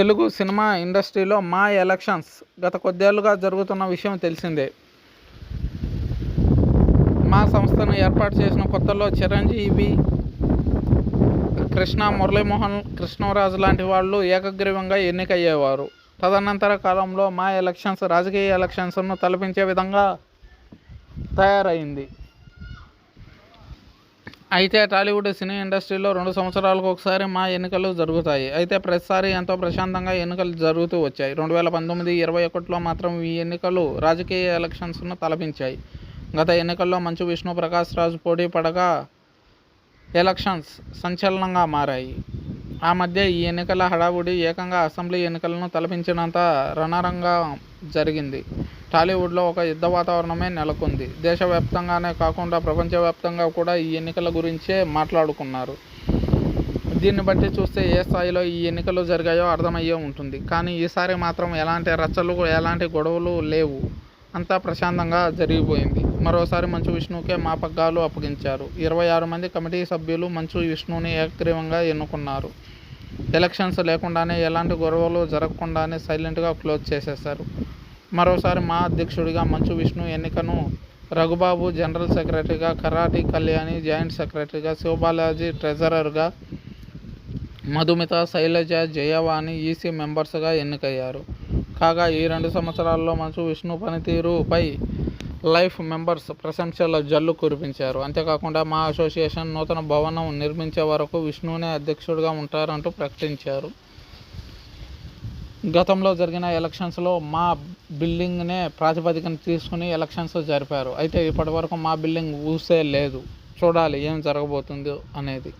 Telugu cinema ఇండస్ట్రీలో మా elections గత కొద్దేళ్ళుగా జరుగుతున్న విషయం తెలిసిందే. మా సంస్థను ఏర్పాటు చేసిన కొత్తలో చిరంజీవి కృష్ణ మురళీమోహన్ కృష్ణరాజు లాంటి వాళ్ళు ఏకగ్రీవంగా ఎన్నికయ్యేవారు. తదనంతర కాలంలో మా ఎలక్షన్స్ రాజకీయ ఎలక్షన్స్ను తలపించే విధంగా తయారైంది. అయితే టాలీవుడ్ సినీ ఇండస్ట్రీలో రెండు సంవత్సరాలకు ఒకసారి మా ఎన్నికలు జరుగుతాయి. అయితే ప్రతిసారి ఎంతో ప్రశాంతంగా ఎన్నికలు జరుగుతూ వచ్చాయి. రెండు వేల పంతొమ్మిది ఇరవై ఒకటిలో మాత్రం ఈ ఎన్నికలు రాజకీయ ఎలక్షన్స్ను తలపించాయి. గత ఎన్నికల్లో మంచు విష్ణు ప్రకాష్ రాజు పోటీ పడగా ఎలక్షన్స్ సంచలనంగా మారాయి. ఆ మధ్య ఈ ఎన్నికల హడావుడి ఏకంగా అసెంబ్లీ ఎన్నికలను తలపించినంత రణరంగా జరిగింది. టాలీవుడ్లో ఒక యుద్ధ వాతావరణమే నెలకొంది. దేశవ్యాప్తంగానే కాకుండా ప్రపంచవ్యాప్తంగా కూడా ఈ ఎన్నికల గురించే మాట్లాడుకున్నారు. దీన్ని బట్టి చూస్తే ఏ స్థాయిలో ఈ ఎన్నికలు జరిగాయో అర్థమయ్యే ఉంటుంది. కానీ ఈసారి మాత్రం ఎలాంటి రచ్చలు ఎలాంటి గొడవలు లేవు. అంతా ప్రశాంతంగా జరిగిపోయింది. మరోసారి మంచు విష్ణుకే మా పగ్గాలు అప్పగించారు. ఇరవై ఆరు మంది కమిటీ సభ్యులు మంచు విష్ణుని ఏకగ్రీవంగా ఎన్నుకున్నారు. ఎలక్షన్స్ లేకుండానే ఎలాంటి గొడవలు జరగకుండానే సైలెంట్గా క్లోజ్ చేసేశారు. మరోసారి మా అధ్యక్షుడిగా మంచు విష్ణు ఎన్నికను రఘుబాబు జనరల్ సెక్రటరీగా కరాటి కళ్యాణి జాయింట్ సెక్రటరీగా శివబాలాజీ ట్రెజరర్గా మధుమిత శైలజ జయవాణి ఈసీ మెంబర్స్గా ఎన్నికయ్యారు. కాగా ఈ రెండు సంవత్సరాల్లో మంచు విష్ణు పనితీరుపై లైఫ్ మెంబర్స్ ప్రశంసల జల్లు కురిపించారు. అంతేకాకుండా మా అసోసియేషన్ నూతన భవనం నిర్మించే వరకు విష్ణునే అధ్యక్షుడిగా ఉంటారంటూ ప్రకటించారు. గతంలో జరిగిన ఎలక్షన్స్లో మా బిల్డింగ్నే ప్రాతిపదికన తీసుకుని ఎలక్షన్స్ జరిపారు. అయితే ఇప్పటివరకు మా బిల్డింగ్ ఊసే లేదు. చూడాలి ఏం జరగబోతుందో అనేది.